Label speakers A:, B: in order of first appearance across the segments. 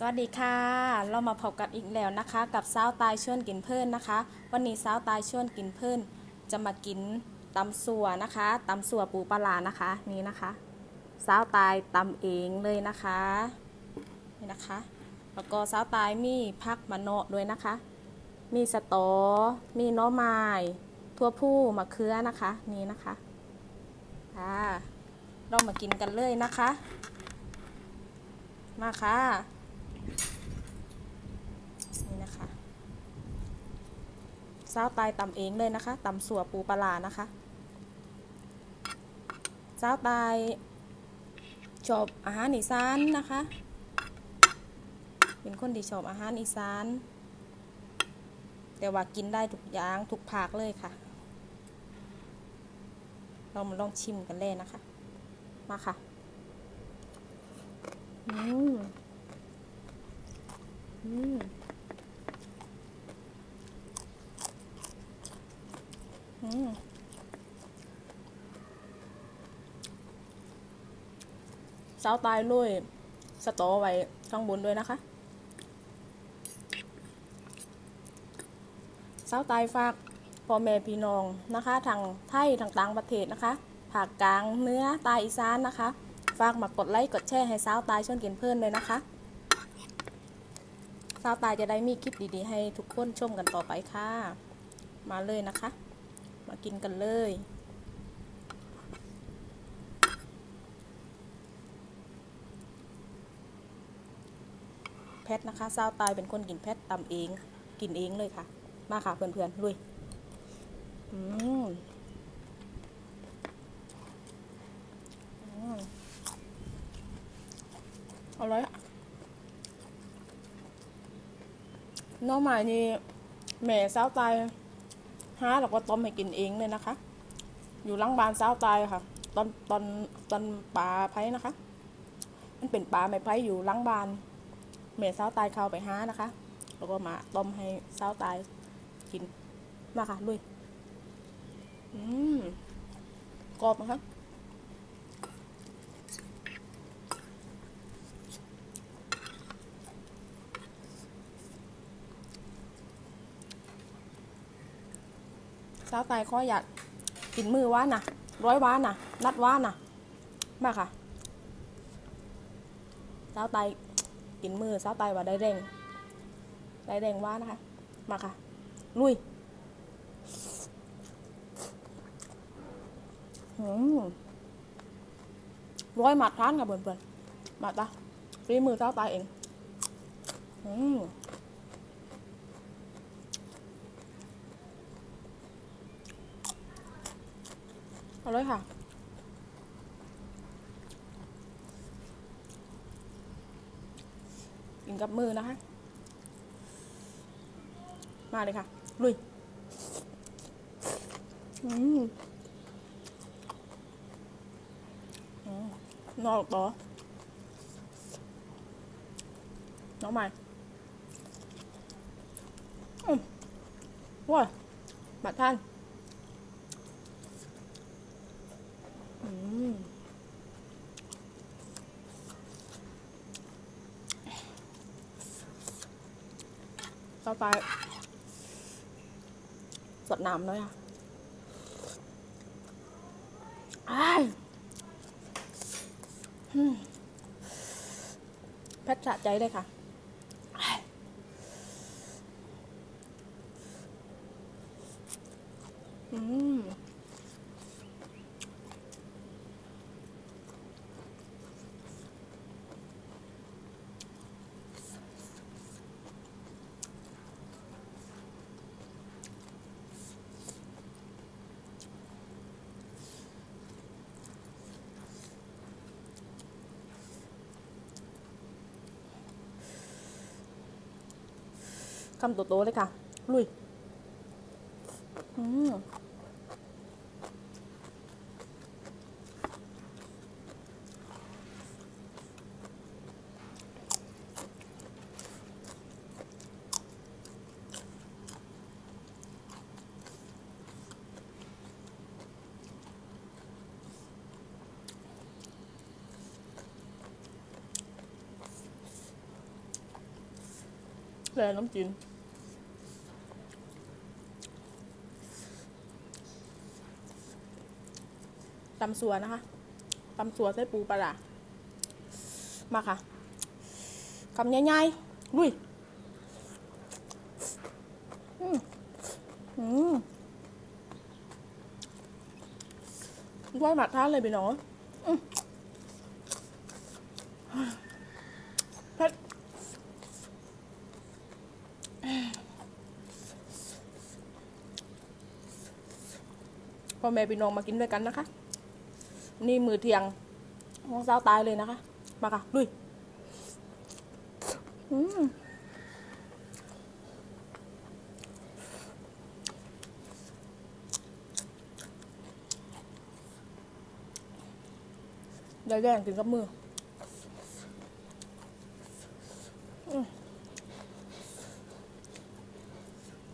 A: สวัสดีค่ะ เรามาพบกันอีกแล้วนะคะ กับสาวตายชวนกินเพิ่อนนะคะ วันนี้สาวตายชวนกินเพิ่อนจะมากินตำสัวนะคะตำสัวปูปลานะคะนี่นะคะสาวตายตำเองเลยนะคะนี่นะคะ แล้วก็สาวตายมีพักมะโนะด้วยนะคะ มีสตอ มีน้อไม้ทั่วผู้มะเขือนะคะนี่นะคะค่ะเรามากินกันเลยนะคะ มาค่ะ นี่นะคะ สาวตายตำเองเลยนะคะตำสัวปูปลานะคะสาวตายชอบอาหารอีสานนะคะ เป็นคนที่ชอบอาหารอีสาน แต่ว่ากินได้ทุกอย่างทุกภาคเลยค่ะ เรามาลองชิมกันเลยนะคะ มาค่ะ อืม อืม อืมสาตายลุยสตอไว้ข้างบนด้วยนะคะเสาตายฝากพ่อแม่พี่น้องนะคะ ทางไทยทางต่างประเทศนะคะภาคกลางเนื้อตายอีสานนะคะฝากมากดไลค์กดแชร์ให้สาวตายชวนกินเพื่อนเลยนะคะสาวตายจะได้มีคลิปดีๆ ให้ทุกคนชมกันต่อไปค่ะ มาเลยนะคะ มากินกันเลย แพทนะคะสาวตายเป็นคนกินแพทตำเอง กินเองเลยค่ะ มาค่ะเพื่อนๆลุยอืมอร่อยน้องหม่นี่แม่สาวตาย หาเราก็ต้มให้กินเองเลยนะคะ อยู่หลังบานสาตายค่ะ ตอนตอนตอนปลาไผ่นะคะ มันเป็นปลาไม่ไผ่อยู่หลังบานแม่สาตายเข้าไปหานะคะแล้วก็มาต้มให้สาตายกินมาค่ะลุยอืมกรอบนะคะ สาวตายข้ออยากกินมือว่านน่ะร้อยว่านน่ะนัดว่านน่ะมาค่ะสาวตายกินมือสาวตายว่าได้แรงได้แรงว่านะคะ มาค่ะ ลุยอืมร้อยหมัดทานกับเพื่อนๆหมัดตาฝีมือเท้าตายเอง อืม เอาเลยค่ะกินกับมือนะคะ มาเลยค่ะ ลุยอืมนอกต่อน้องใหม่อืมว้าบัดท่านอืม ต่อไปสดน้ำเลยอะอ้ายแพทย์สะใจเลยค่ะอืม คำโตๆเลยค่ะ ลุย อืม แรงน้ำจีนตำสัวนะคะตำสัวใส่ปูปลามาค่ะคำใหญ่ๆลุยอืมอืมด้วยหมัดท่านเลยพี่น้องอืมเผ็ด พ่ อแม่พี่น้องมากินด้วยกันนะคะ นี่มือเที่ยงมองสาตายเลยนะคะ มาค่ะลุยอืมได้แรงถึงกับมืออืม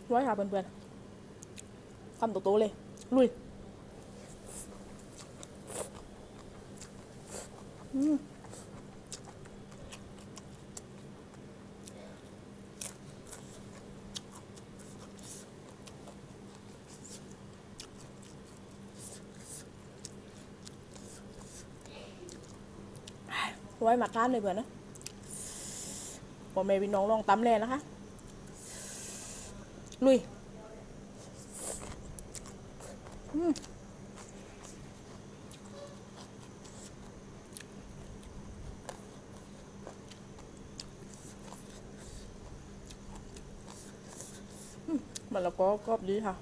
A: ไว้ค่ะเพื่อนๆคำโตๆเลย ลุย ไว้หมักท่านเลยเพื่อนะพ่อแม่พี่น้องลองตำแลนะคะ ลุย อืมอื มมันแล้วก็กรอบดีค่ะ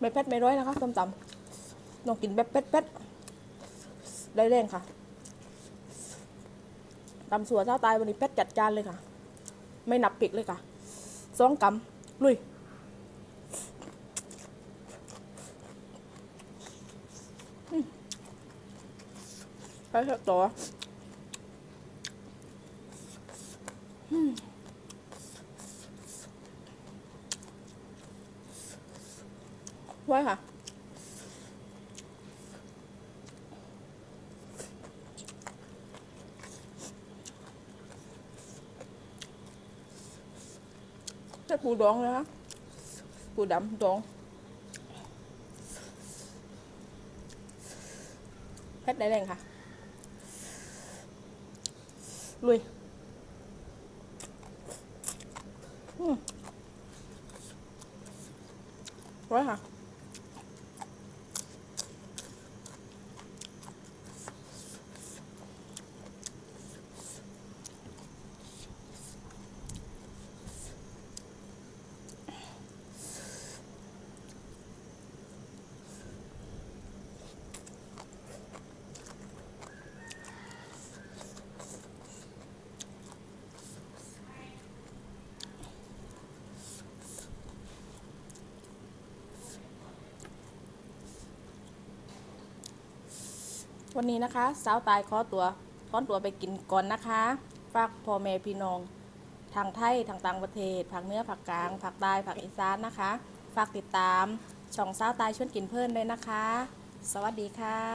A: ไม่เผ็ดไม่ร้อยนะคะส้มตำลองกินแบบเผ็ดๆ ได้แรงค่ะตำสัวเท้าตายวันนี้เผ็ดจัดจานเลยค่ะ ไม่นับปิกเลยค่ะสองกำลุยไปเถอะต่อไว้ค่ะ ใช่ปูดองเลยคะปูดำดองเพชรได้แรงค่ะ ลุยอืมไว้ค่ะ วันนี้นะคะ สาวตายขอตัวขอตัวไปกินก่อนนะคะฝากพ่อแม่พี่น้อง ทางไทยทางต่างประเทศภาคเนื้อผักกลางผักใต้ผักอีสานนะคะ ฝากติดตามช่องสาวตายชวนกินเพิ่นด้วยนะคะ สวัสดีค่ะ